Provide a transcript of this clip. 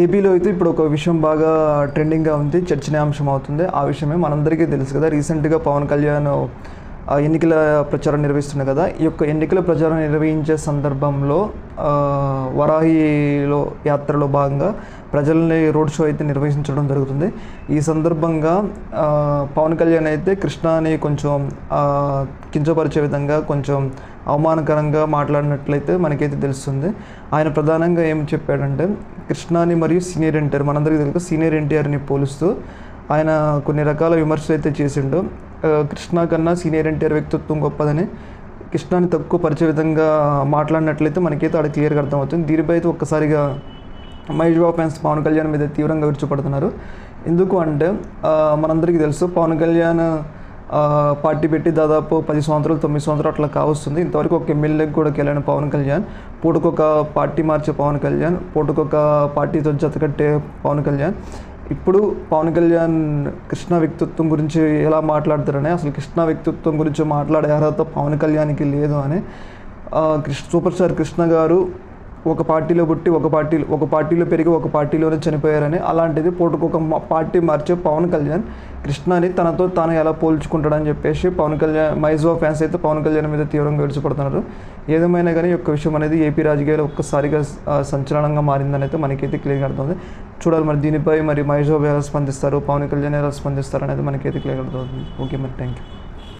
ఏపీలో అయితే ఇప్పుడు ఒక విషయం బాగా ట్రెండింగ్గా ఉంది చర్చనీయాంశం అవుతుంది. ఆ విషయమే మనందరికీ తెలుసు కదా. రీసెంట్గా పవన్ కళ్యాణ్ ఎన్నికల ప్రచారం నిర్వహిస్తున్నారు కదా. ఈ యొక్క ఎన్నికల ప్రచారం నిర్వహించే సందర్భంలో వరాహిలో యాత్రలో భాగంగా ప్రజల్ని రోడ్ షో అయితే నిర్వహించడం జరుగుతుంది. ఈ సందర్భంగా పవన్ కళ్యాణ్ అయితే కృష్ణాని కొంచెం కించపరిచే విధంగా కొంచెం అవమానకరంగా మాట్లాడినట్లయితే మనకైతే తెలుస్తుంది. ఆయన ప్రధానంగా ఏం చెప్పాడంటే కృష్ణాని మరియు సీనియర్ ఎన్టీఆర్ మనందరికీ తెలుసు సీనియర్ ఎన్టీఆర్ని పోలుస్తూ ఆయన కొన్ని రకాల విమర్శలు అయితే చేసిండు. కృష్ణ కన్నా సీనియర్ ఎన్టీఆర్ వ్యక్తిత్వం గొప్పదని కృష్ణాని తక్కువ పరిచే విధంగా మాట్లాడినట్లయితే మనకైతే అక్కడ క్లియర్గా అర్థమవుతుంది. దీనిపై అయితే ఒక్కసారిగా మహేష్ బాబు ఫ్యాన్స్ పవన్ కళ్యాణ్ మీద తీవ్రంగా విరుచుపడుతున్నారు. ఎందుకు అంటే మనందరికీ తెలుసు పవన్ కళ్యాణ్ పార్టీ పెట్టి దాదాపు పది సంవత్సరాలు తొమ్మిది సంవత్సరాలు అట్లా కావస్తుంది. ఇంతవరకు ఒక ఎమ్మెల్యేకి కూడా వెళ్ళిన పవన్ కళ్యాణ్ పూటకొక పార్టీ మార్చే పవన్ కళ్యాణ్ పూటకొక పార్టీతో జతకట్టే పవన్ కళ్యాణ్. ఇప్పుడు పవన్ కళ్యాణ్ కృష్ణ వ్యక్తిత్వం గురించి ఎలా మాట్లాడతారని అసలు కృష్ణ వ్యక్తిత్వం గురించి మాట్లాడే అర్హత పవన్ కళ్యాణ్కి లేదు అని కృష్ణ సూపర్ స్టార్ కృష్ణ గారు ఒక పార్టీలో పుట్టి ఒక పార్టీ ఒక పార్టీలో పెరిగి ఒక పార్టీలోనే చనిపోయారని అలాంటిది పూటకొక పార్టీ మార్చే పవన్ కళ్యాణ్ కృష్ణని తనతో తాను ఎలా పోల్చుకుంటాడని చెప్పేసి పవన్ కళ్యాణ్ మహేష్ ఫ్యాన్స్ అయితే పవన్ కళ్యాణ్ మీద తీవ్రంగా విడిచిపడుతున్నారు ఏదేమైనా కానీ ఒక యొక్క విషయం అనేది ఏపీ రాజకీయాలు ఒక్కసారిగా సంచలనంగా మారిందని అయితే మనకైతే క్లియర్గా అర్థమవుతుంది. చూడాలి మరి దీనిపై మరి మహేష్ ఎలా స్పందిస్తారు పవన్ కళ్యాణ్ ఎలా స్పందిస్తారు అనేది మనకైతే క్లియర్ అర్థమవుతుంది. ఓకే మరి థ్యాంక్ యూ